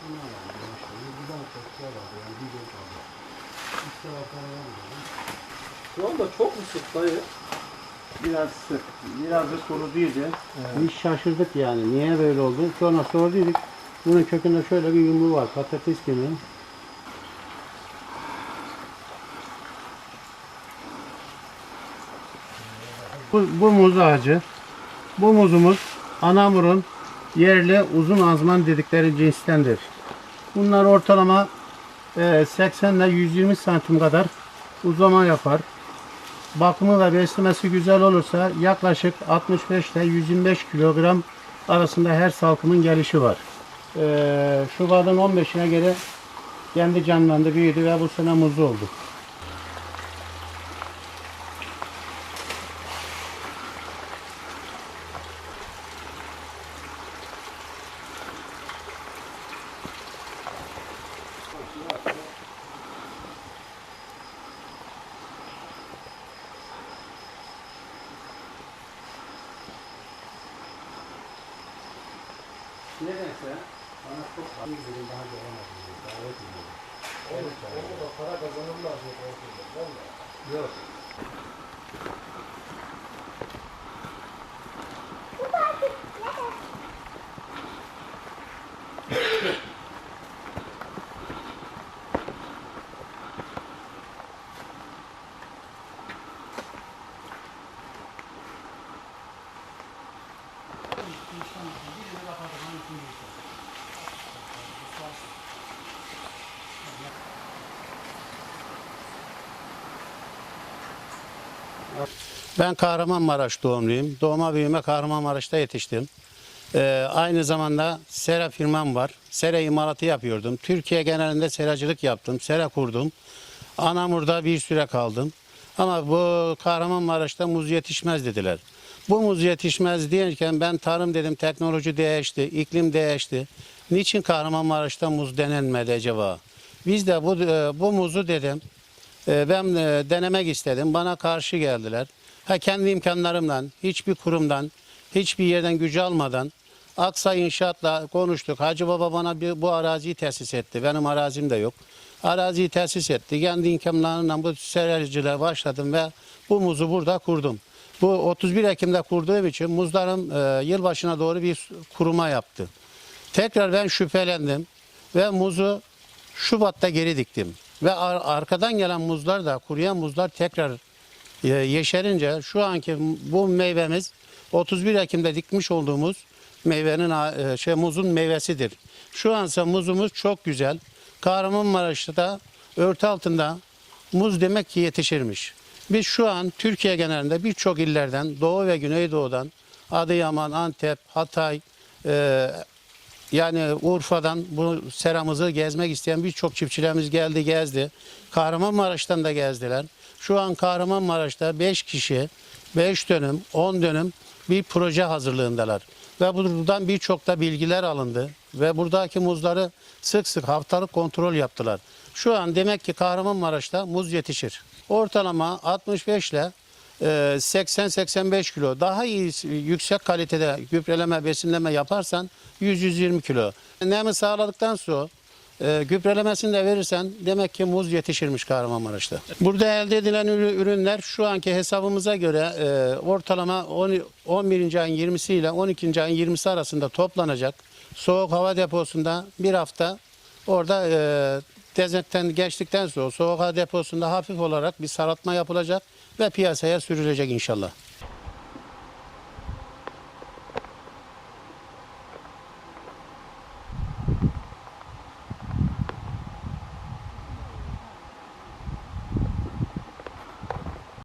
şuna Şu anda çok mu sık dayı? Biraz sık. Biraz da soru değildi. Evet. Biz şaşırdık yani. Niye böyle oldu? Sonra sorduk. Bunun kökünde şöyle bir yumruğu var. Patates gibi. Bu, bu muz ağacı. Bu muzumuz Anamur'un yerli uzun azman dedikleri cinstendir. Bunlar ortalama e, 80 ile 120 santim kadar uzama yapar. Bakımı ve beslemesi güzel olursa yaklaşık 65 ile 125 kilogram arasında her salkımın gelişi var. Ee, Şubat'ın 15'ine göre kendi canlandı, büyüdü ve bu sene muzlu oldu. Nedense bana çok daha daha gelemedim. Davet ediyorum. Onu da para kazanırlar mı korkuyorum valla. Yok. Ben Kahramanmaraş doğumluyum. Doğma büyüme Kahramanmaraş'ta yetiştim. Ee, aynı zamanda sera firmam var. Sera imalatı yapıyordum. Türkiye genelinde seracılık yaptım. Sera kurdum. Anamur'da bir süre kaldım. Ama bu Kahramanmaraş'ta muz yetişmez dediler. Bu muz yetişmez diyerken ben tarım dedim teknoloji değişti, iklim değişti. Niçin Kahramanmaraş'ta muz denenmedi acaba? Biz de bu, e, bu muzu dedim e, ben e, denemek istedim. Bana karşı geldiler. Ha kendi imkanlarımla, hiçbir kurumdan, hiçbir yerden gücü almadan Aksay İnşaat'la konuştuk. Hacı Baba bana bir, bu araziyi tesis etti. Benim arazim de yok. Araziyi tesis etti. Kendi imkanlarımla bu seracılığa başladım ve bu muzu burada kurdum. Bu 31 Ekim'de kurduğum için muzlarım e, yılbaşına doğru bir kuruma yaptı. Tekrar ben şüphelendim ve muzu Şubat'ta geri diktim. Ve ar- arkadan gelen muzlar da kuruyan muzlar tekrar e, yeşerince şu anki bu meyvemiz 31 Ekim'de dikmiş olduğumuz meyvenin e, şey muzun meyvesidir. Şu ansa muzumuz çok güzel. Kahramanmaraş'ta örtü altında muz demek ki yetişirmiş. Biz şu an Türkiye genelinde birçok illerden Doğu ve Güneydoğu'dan Adıyaman, Antep, Hatay, e, yani Urfa'dan bu seramızı gezmek isteyen birçok çiftçilerimiz geldi gezdi. Kahramanmaraş'tan da gezdiler. Şu an Kahramanmaraş'ta 5 kişi 5 dönüm 10 dönüm bir proje hazırlığındalar. Ve buradan birçok da bilgiler alındı. Ve buradaki muzları sık sık haftalık kontrol yaptılar. Şu an demek ki Kahramanmaraş'ta muz yetişir. Ortalama 65 ile e, 80-85 kilo daha iyi yüksek kalitede gübreleme besinleme yaparsan 100-120 kilo. Nemi sağladıktan sonra e, gübrelemesini de verirsen demek ki muz yetişirmiş Kahramanmaraş'ta. Burada elde edilen ürü- ürünler şu anki hesabımıza göre e, ortalama 10 11. ayın 20'si ile 12. ayın 20'si arasında toplanacak. Soğuk hava deposunda bir hafta orada e, dezenfektan geçtikten sonra soğuk hava deposunda hafif olarak bir saraltma yapılacak ve piyasaya sürülecek inşallah.